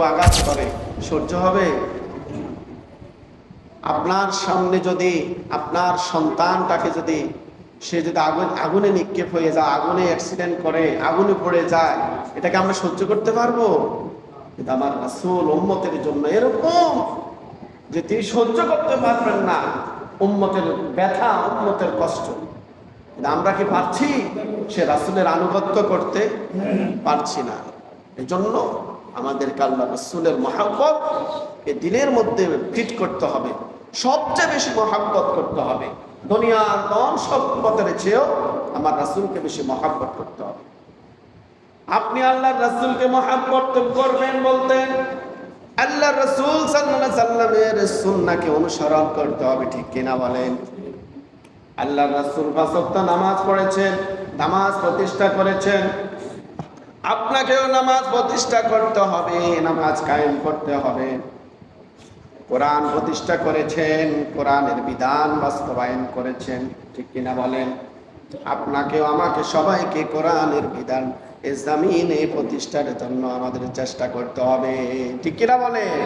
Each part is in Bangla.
আঘাত করে। সহ্য হবে? আপনার সামনে যদি আপনার সন্তানটাকে যদি সে যদি আগুন, আগুনে নিক্ষেপ হয়ে যায়, আগুনে অ্যাক্সিডেন্ট করে, আগুনে পড়ে যায়, এটাকে আমরা সহ্য করতে পারব? কিন্তু আমার রাসূল উম্মতের জন্য এরকম যে তিনি সহ্য করতে পারবেন না। উম্মতের ব্যথা, উম্মতের কষ্ট। আমরা কি পারছি? সে রাসূলের আনুগত্য করতে পারছি না। এই জন্য আমাদেরকে আল্লাহ রসুলের মহাব্বত এ দিনের মধ্যে ফিট করতে হবে। সবচেয়ে বেশি মহাব্বত করতে হবে। দুনিয়ার নন সম্পদের চেয়েও আমার রাসুলকে বেশি মহাব্বত করতে হবে। আপনি আল্লাহর রাসূলকে মহাব্বত করবেন বলতেন আল্লাহ রসুল সাল্লাল্লাহু সাল্লামের সুন্নাহকে অনুসরণ করতে হবে, ঠিক কিনা বলেন? আল্লাহ রাসূল পাঁচ নামাজ পড়েছেন, নামাজ প্রতিষ্ঠা করেছেন আপনাকেও নামাজ প্রতিষ্ঠা করতে হবে, নামাজ কায়েম করতে হবে। কোরআন প্রতিষ্ঠা করেছেন, কোরআনের বিধান বাস্তবায়ন করেছেন, ঠিক কিনা বলেন? আপনাকেও, আমাকে সবাইকে কোরআনের বিধান এ জামিনে প্রতিষ্ঠার জন্য আমাদের চেষ্টা করতে হবে, ঠিক কিনা বলেন?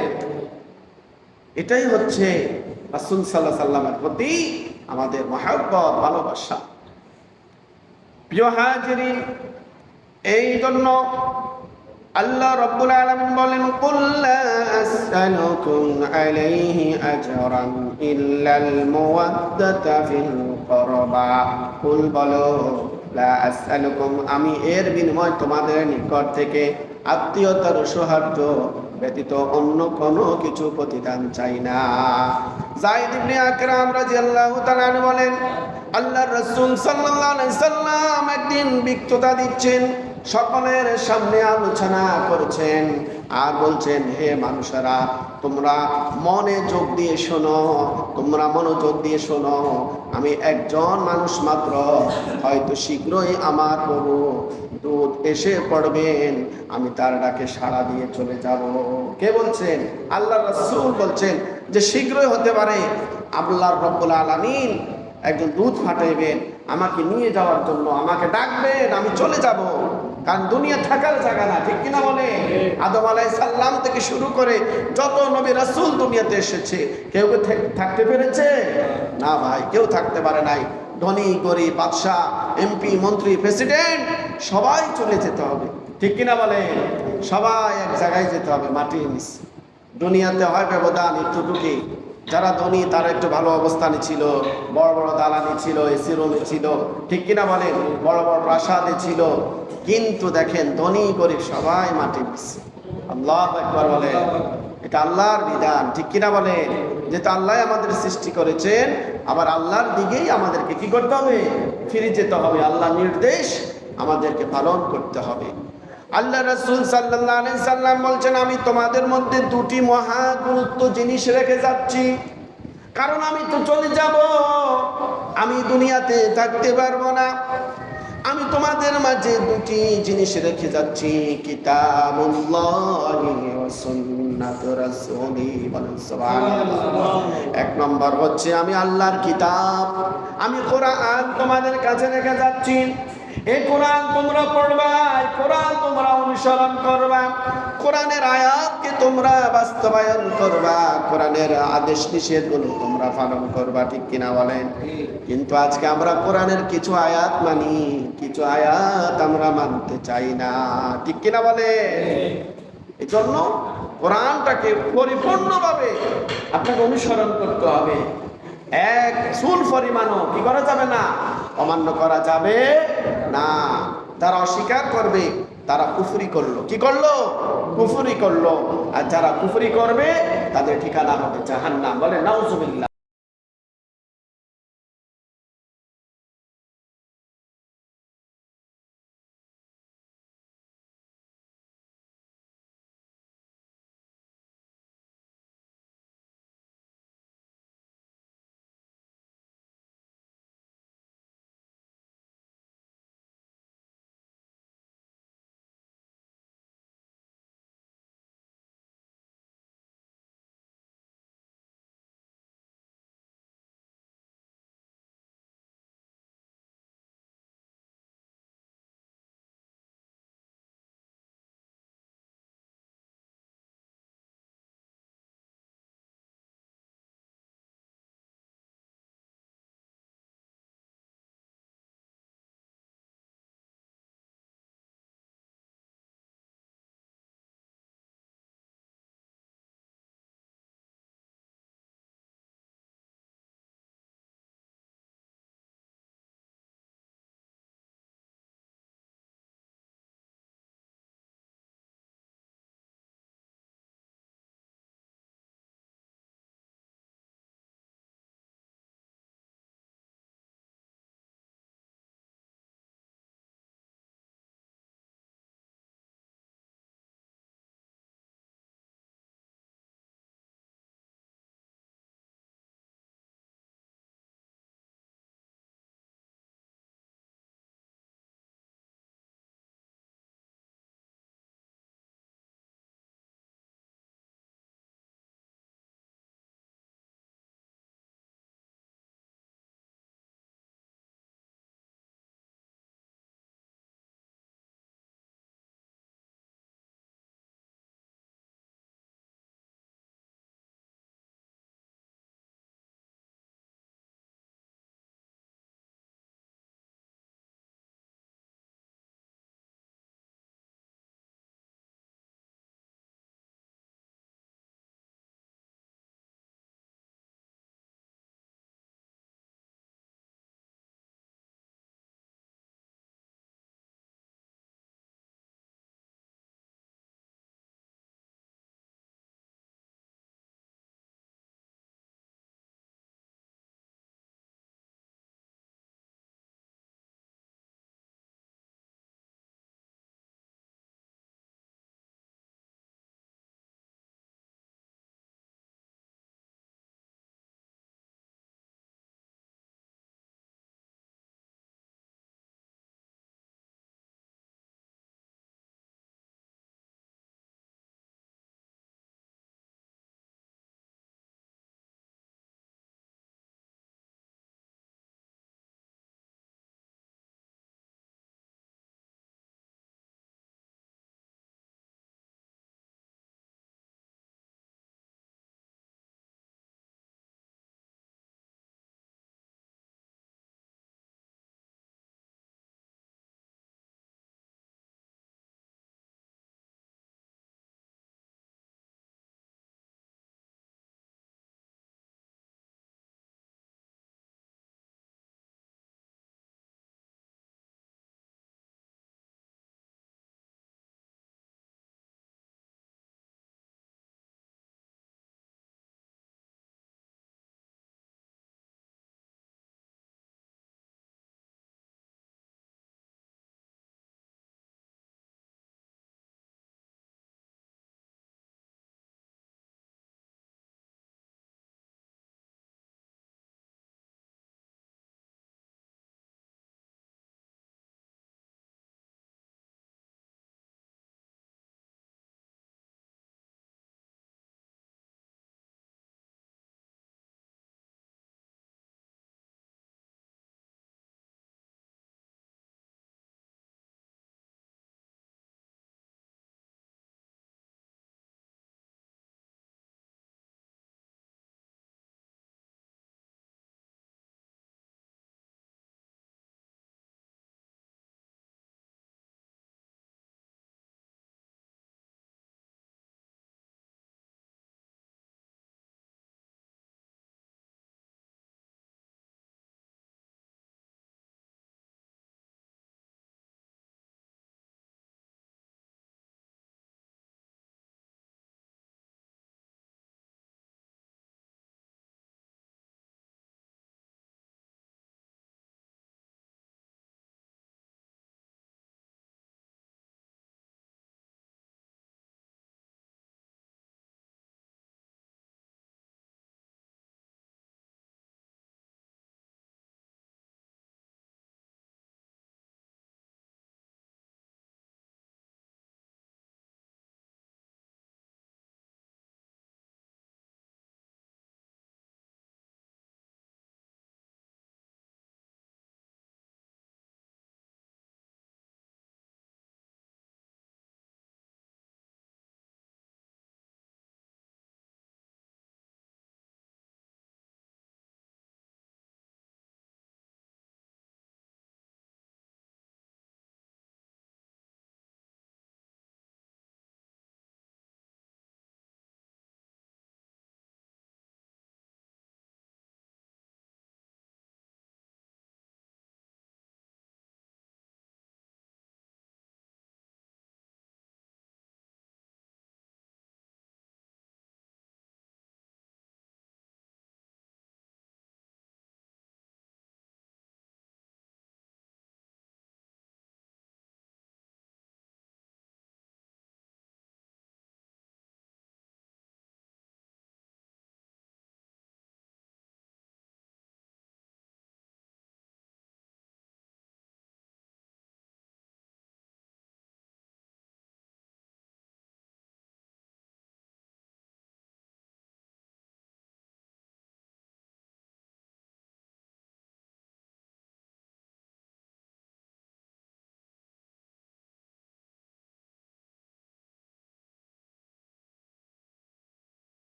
এটাই হচ্ছে রাসুল সাল্লাহ সাল্লামের প্রতি আমাদের মহাব্বত, ভালোবাসা। প্রিয় হাজিরিন এই জন্য আল্লাহ রব্বুল আলামিন বলেন, কুল লা আসআলুকুম আলাইহি আজরান ইল্লাল মুওয়াদ্দাতা ফিল কুরবা। কুল বলো, লা আসআলুকুম আমি এর বিনিময় তোমাদের নিকট থেকে আত্মীয়তার সৌহার্দ্য ব্যতীত অন্য কোনো কিছু প্রতিদান চাই না। জাইদ ইবনে আকরাম রাদিয়াল্লাহু তাআলা বলেন, আল্লাহর রাসূল সাল্লাল্লাহু আলাইহি সাল্লাম একদিন বিক্ততা দিচ্ছেন। সকলের সামনে আলোচনা করছেন আর বলছেন, হে মানুষেরা, তোমরা মনে যোগ দিয়ে শোনো, তোমরা মনোযোগ দিয়ে শোনো। আমি একজন মানুষ মাত্র, হয়তো শীঘ্রই আমার প্রভু দুধ এসে পড়বেন, আমি তার ডাকে সাড়া দিয়ে চলে যাব। কে বলছেন? আল্লাহ রসুল বলছেন যে শীঘ্রই হতে পারে। আল্লাহর রব্বুল আলামিন একজন দুধ ফাটাইবেন আমাকে নিয়ে যাওয়ার জন্য আমাকে ডাকবেন, আমি চলে যাব। কারণ দুনিয়া থাকার জায়গা না ঠিক কিনা বলে? আদম আলাই সাল্লাম থেকে শুরু করে যত নবী রাসূল দুনিয়াতে এসেছে কেউ কেউ থাকতে পেরেছে? না ভাই কেউ থাকতে পারে নাই। ধনী গরিব বাদশাহ এমপি মন্ত্রী প্রেসিডেন্ট সবাই চলে যেতে হবে। ঠিক কিনা বলে? সবাই এক জায়গায় যেতে হবে মাটির নিচে। দুনিয়াতে হয় ব্যবধান একটুটুকি যারা ধনী, তারা একটু ভালো অবস্থানে ছিল, বড় বড় দালানি ছিল এসি রুমে ছিল, ঠিক কিনা বলেন? বড় বড় প্রাসাদে ছিল। কিন্তু দেখেন, ধনী গরিব সবাই মাটি মিশছে আল্লাহ একবার বলেন। এটা আল্লাহর বিধান, ঠিক কিনা বলেন? যেহেতু আল্লাহ আমাদের সৃষ্টি করেছেন আবার আল্লাহর দিকেই আমাদেরকে কি করতে হবে? ফিরে যেতে হবে। আল্লাহ নির্দেশ আমাদেরকে পালন করতে হবে। আল্লাহ রসুল সাল্লাহ সাল্লাম বলছেন, আমি তোমাদের মধ্যে দুটি মহা গুরুত্ব জিনিস রেখে যাচ্ছি। কারণ আমি তো চলে যাব। আমি দুনিয়াতে থাকতে পারব না। আমি তোমাদের মাঝে দুটি জিনিস রেখে যাচ্ছি। এক নম্বর হচ্ছে, আমি আল্লাহর কিতাব, আমি কোরআন তোমাদের কাছে রেখে যাচ্ছি। এই কোরআন তোমরা পড়বা, এই কোরআন তোমরা অনুসরণ করবা। কোরআনের আয়াতকে তোমরা বাস্তবায়ন করবা, কোরআনের আদেশ নিষেধগুলো তোমরা পালন করবা, ঠিক কিনা বলেন? কিন্তু আজকে আমরা কোরআনের কিছু আয়াত মানি, কিছু আয়াত আমরা মানতে চাই না, ঠিক কিনা বলে এই জন্য কোরআনটাকে পরিপূর্ণভাবে আপনাকে অনুসরণ করতে হবে। এক চুল পরিমাণও, কি করা যাবে না? অমান্য করা যাবে না। যারা অস্বীকার করবে, তারা কুফুরি করল। কি করল? কুফুরি করল। আর যারা কুফরি করবে, তাদের ঠিকানা হবে জাহান্নাম। বলে, নাউজুবিল্লাহ।